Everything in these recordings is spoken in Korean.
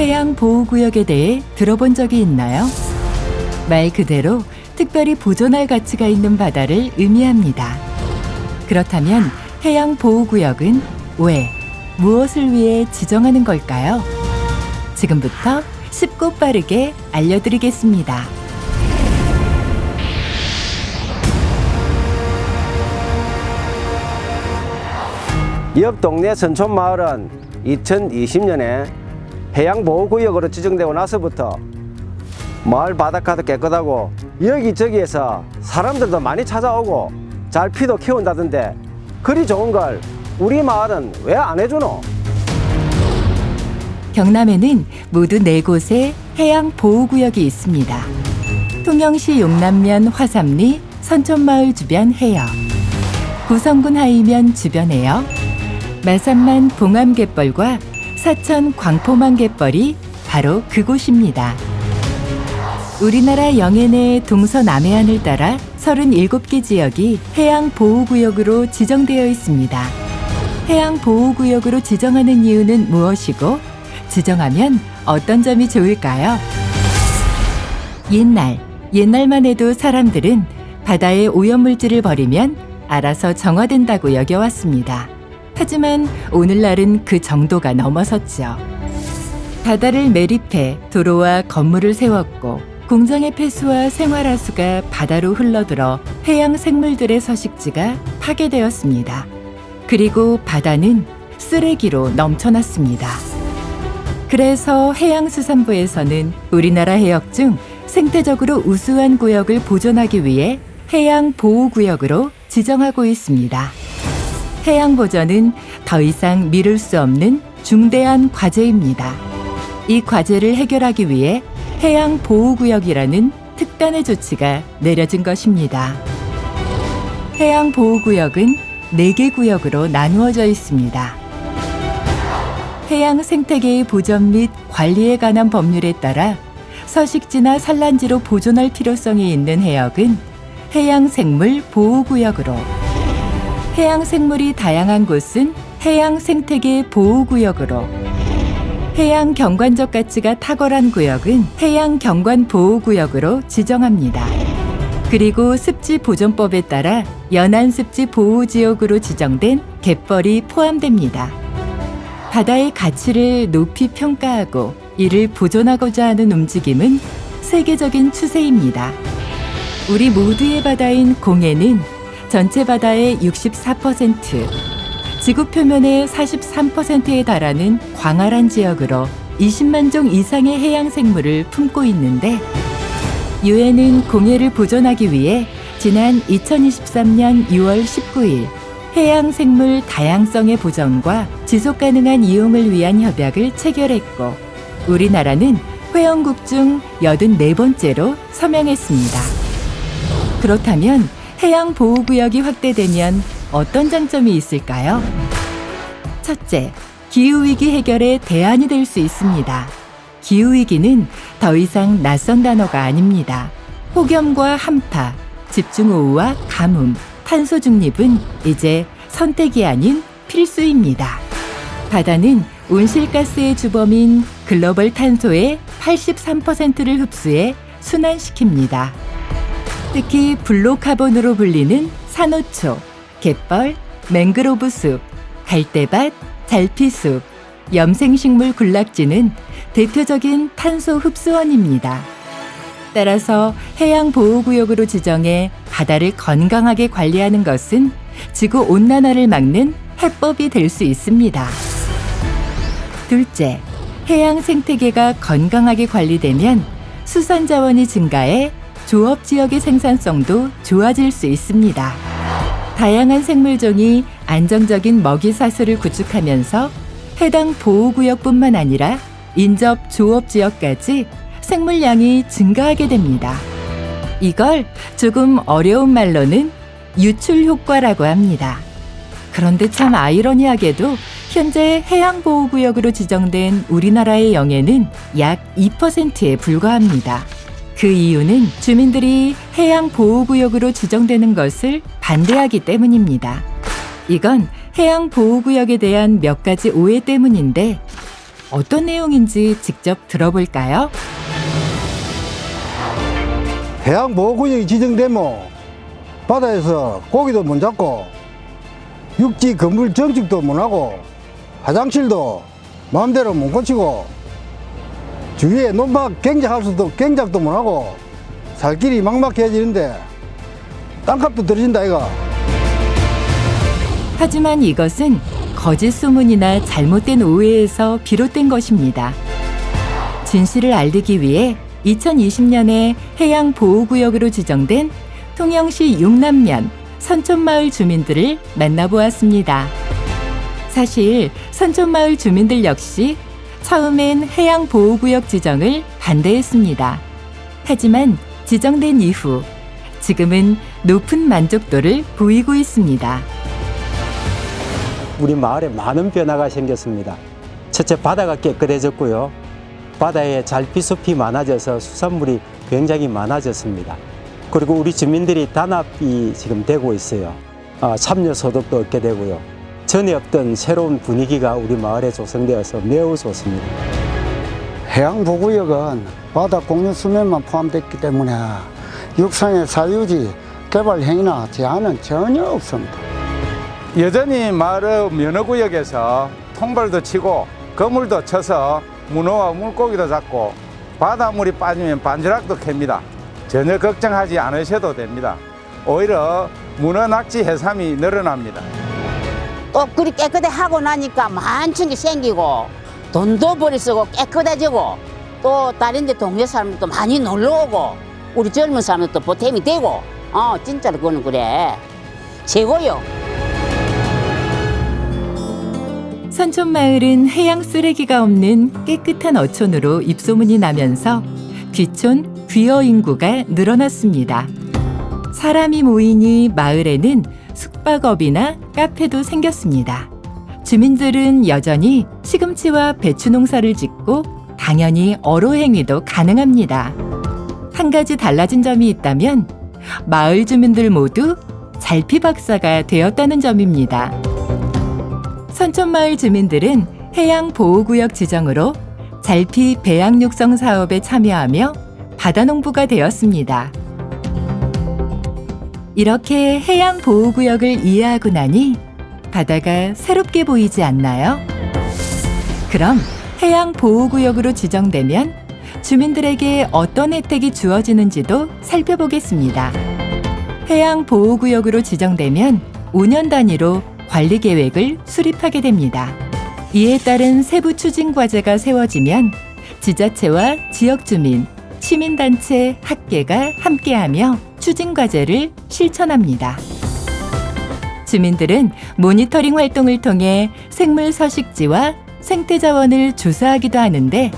해양 보호구역에 대해 들어본 적이 있나요? 말 그대로 특별히 보존할 가치가 있는 바다를 의미합니다. 그렇다면 해양 보호구역은 왜, 무엇을 위해 지정하는 걸까요? 지금부터 쉽고 빠르게 알려드리겠습니다. 옆 동네 선촌마을은 2020년에 해양보호구역으로 지정되고 나서부터 마을 바닷가도 깨끗하고 여기저기에서 사람들도 많이 찾아오고 잘 피도 키운다던데 그리 좋은 걸 우리 마을은 왜 안 해주노? 경남에는 모두 네 곳의 해양 보호구역이 있습니다. 통영시 용남면 화삼리 선촌마을 주변 해역, 구성군 하이면 주변 해역, 마산만 봉암갯벌과 사천 광포만 갯벌이 바로 그곳입니다. 우리나라 영해 내 동서남해안을 따라 37개 지역이 해양 보호구역으로 지정되어 있습니다. 해양 보호구역으로 지정하는 이유는 무엇이고 지정하면 어떤 점이 좋을까요? 옛날, 옛날만 해도 사람들은 바다에 오염물질을 버리면 알아서 정화된다고 여겨왔습니다. 하지만 오늘날은 그 정도가 넘어섰죠. 바다를 매립해 도로와 건물을 세웠고 공장의 폐수와 생활하수가 바다로 흘러들어 해양 생물들의 서식지가 파괴되었습니다. 그리고 바다는 쓰레기로 넘쳐났습니다. 그래서 해양수산부에서는 우리나라 해역 중 생태적으로 우수한 구역을 보존하기 위해 해양 보호구역으로 지정하고 있습니다. 해양 보전은 더 이상 미룰 수 없는 중대한 과제입니다. 이 과제를 해결하기 위해 해양 보호구역이라는 특단의 조치가 내려진 것입니다. 해양 보호구역은 4개 구역으로 나누어져 있습니다. 해양 생태계의 보전 및 관리에 관한 법률에 따라 서식지나 산란지로 보존할 필요성이 있는 해역은 해양 생물 보호구역으로 해양 생물이 다양한 곳은 해양 생태계 보호구역으로 해양 경관적 가치가 탁월한 구역은 해양 경관 보호구역으로 지정합니다. 그리고 습지 보존법에 따라 연안 습지 보호 지역으로 지정된 갯벌이 포함됩니다. 바다의 가치를 높이 평가하고 이를 보존하고자 하는 움직임은 세계적인 추세입니다. 우리 모두의 바다인 공해는 전체 바다의 64%, 지구 표면의 43%에 달하는 광활한 지역으로 20만 종 이상의 해양 생물을 품고 있는데 유엔은 공해를 보존하기 위해 지난 2023년 6월 19일 해양 생물 다양성의 보전과 지속 가능한 이용을 위한 협약을 체결했고 우리나라는 회원국 중 84번째로 서명했습니다. 그렇다면 해양 보호구역이 확대되면 어떤 장점이 있을까요? 첫째, 기후위기 해결의 대안이 될 수 있습니다. 기후위기는 더 이상 낯선 단어가 아닙니다. 폭염과 한파, 집중호우와 가뭄, 탄소 중립은 이제 선택이 아닌 필수입니다. 바다는 온실가스의 주범인 글로벌 탄소의 83%를 흡수해 순환시킵니다. 특히 블로카본으로 불리는 산호초, 갯벌, 맹그로브 숲, 갈대밭, 잘피숲, 염생식물 군락지는 대표적인 탄소 흡수원입니다. 따라서 해양 보호구역으로 지정해 바다를 건강하게 관리하는 것은 지구 온난화를 막는 해법이 될 수 있습니다. 둘째, 해양 생태계가 건강하게 관리되면 수산 자원이 증가해 조업 지역의 생산성도 좋아질 수 있습니다. 다양한 생물종이 안정적인 먹이 사슬을 구축하면서 해당 보호구역뿐만 아니라 인접 조업 지역까지 생물량이 증가하게 됩니다. 이걸 조금 어려운 말로는 유출 효과라고 합니다. 그런데 참 아이러니하게도 현재 해양보호구역으로 지정된 우리나라의 영해는 약 2%에 불과합니다. 그 이유는 주민들이 해양 보호구역으로 지정되는 것을 반대하기 때문입니다. 이건 해양 보호구역에 대한 몇 가지 오해 때문인데 어떤 내용인지 직접 들어볼까요? 해양 보호구역이 지정되면 바다에서 고기도 못 잡고 육지 건물 정축도 못 하고 화장실도 마음대로 못 고치고 주위에 논밭 경작할 수도 경작도 못 하고 살 길이 막막해지는데 땅값도 떨어진다 이가 하지만 이것은 거짓 소문이나 잘못된 오해에서 비롯된 것입니다. 진실을 알리기 위해 2020년에 해양 보호구역으로 지정된 통영시 용남면 선촌마을 주민들을 만나보았습니다. 사실 선촌마을 주민들 역시 처음엔 해양 보호구역 지정을 반대했습니다. 하지만 지정된 이후 지금은 높은 만족도를 보이고 있습니다. 우리 마을에 많은 변화가 생겼습니다. 첫째 바다가 깨끗해졌고요. 바다에 잘피숲이 많아져서 수산물이 굉장히 많아졌습니다. 그리고 우리 주민들이 단합이 지금 되고 있어요. 아, 참여 소득도 얻게 되고요. 전에 없던 새로운 분위기가 우리 마을에 조성되어서 매우 좋습니다. 해양보호구역은 바다 공유 수면만 포함됐기 때문에 육상의 사유지 개발 행위나 제한은 전혀 없습니다. 여전히 마을 면허구역에서 통발도 치고 거물도 쳐서 문어와 물고기도 잡고 바닷물이 빠지면 반지락도 캡니다. 전혀 걱정하지 않으셔도 됩니다. 오히려 문어 낙지 해삼이 늘어납니다. 또 그리 깨끗해 하고 나니까 많은 게 생기고 돈도 버리 쓰고 깨끗해지고 또 다른 데 동네 사람들도 많이 놀러 오고 우리 젊은 사람들도 보탬이 되고 어 진짜로 그거는 그래 최고요. 선촌마을은 해양 쓰레기가 없는 깨끗한 어촌으로 입소문이 나면서 귀촌, 귀어 인구가 늘어났습니다. 사람이 모이니 마을에는 숙박업이나 카페도 생겼습니다. 주민들은 여전히 시금치와 배추 농사를 짓고 당연히 어로 행위도 가능합니다. 한 가지 달라진 점이 있다면 마을 주민들 모두 잘피 박사가 되었다는 점입니다. 선촌마을 주민들은 해양보호구역 지정으로 잘피 배양 육성 사업에 참여하며 바다농부가 되었습니다. 이렇게 해양 보호구역을 이해하고 나니 바다가 새롭게 보이지 않나요? 그럼 해양 보호구역으로 지정되면 주민들에게 어떤 혜택이 주어지는지도 살펴보겠습니다. 해양 보호구역으로 지정되면 5년 단위로 관리 계획을 수립하게 됩니다. 이에 따른 세부 추진 과제가 세워지면 지자체와 지역 주민, 시민단체, 학계가 함께하며 추진 과제를 실천합니다. 주민들은 모니터링 활동을 통해 생물 서식지와 생태 자원을 조사하기도 하는데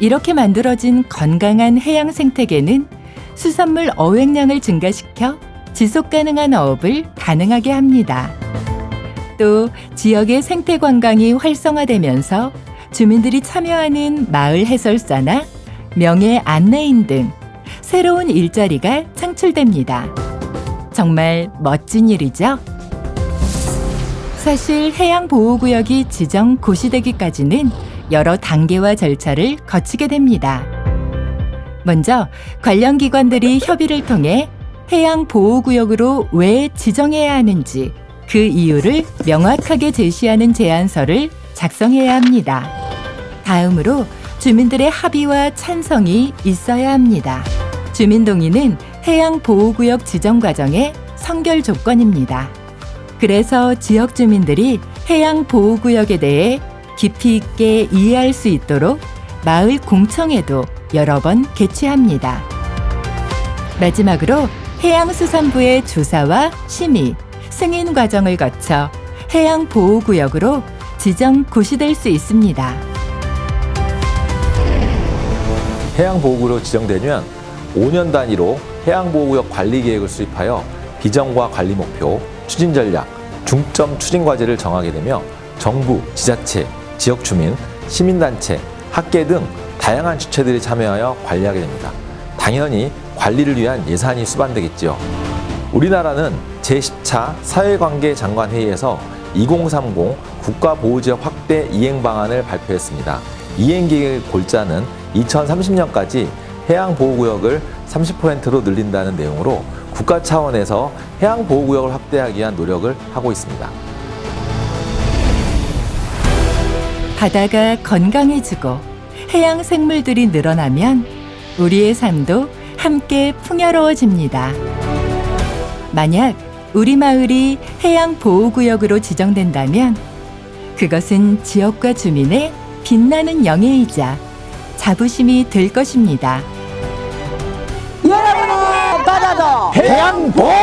이렇게 만들어진 건강한 해양 생태계는 수산물 어획량을 증가시켜 지속 가능한 어업을 가능하게 합니다. 또 지역의 생태 관광이 활성화되면서 주민들이 참여하는 마을 해설사나 명예 안내인 등 새로운 일자리가 창출됩니다. 정말 멋진 일이죠? 사실 해양보호구역이 지정 고시되기까지는 여러 단계와 절차를 거치게 됩니다. 먼저 관련 기관들이 협의를 통해 해양보호구역으로 왜 지정해야 하는지 그 이유를 명확하게 제시하는 제안서를 작성해야 합니다. 다음으로 주민들의 합의와 찬성이 있어야 합니다. 주민 동의는 해양 보호구역 지정 과정의 선결 조건입니다. 그래서 지역 주민들이 해양 보호구역에 대해 깊이 있게 이해할 수 있도록 마을 공청회도 여러 번 개최합니다. 마지막으로 해양수산부의 조사와 심의, 승인 과정을 거쳐 해양 보호구역으로 지정 고시될 수 있습니다. 해양 보호구로 지정되면 5년 단위로 해양보호구역 관리 계획을 수립하여 비전과 관리 목표, 추진 전략, 중점 추진 과제를 정하게 되며 정부, 지자체, 지역 주민, 시민단체, 학계 등 다양한 주체들이 참여하여 관리하게 됩니다. 당연히 관리를 위한 예산이 수반되겠지요. 우리나라는 제10차 사회관계 장관 회의에서 2030 국가보호지역 확대 이행 방안을 발표했습니다. 이행 계획의 골자는 2030년까지 해양 보호구역을 30%로 늘린다는 내용으로 국가 차원에서 해양 보호구역을 확대하기 위한 노력을 하고 있습니다. 바다가 건강해지고 해양 생물들이 늘어나면 우리의 삶도 함께 풍요로워집니다. 만약 우리 마을이 해양 보호구역으로 지정된다면 그것은 지역과 주민의 빛나는 영예이자 자부심이 될 것입니다. 여러분의 바다도 해양 보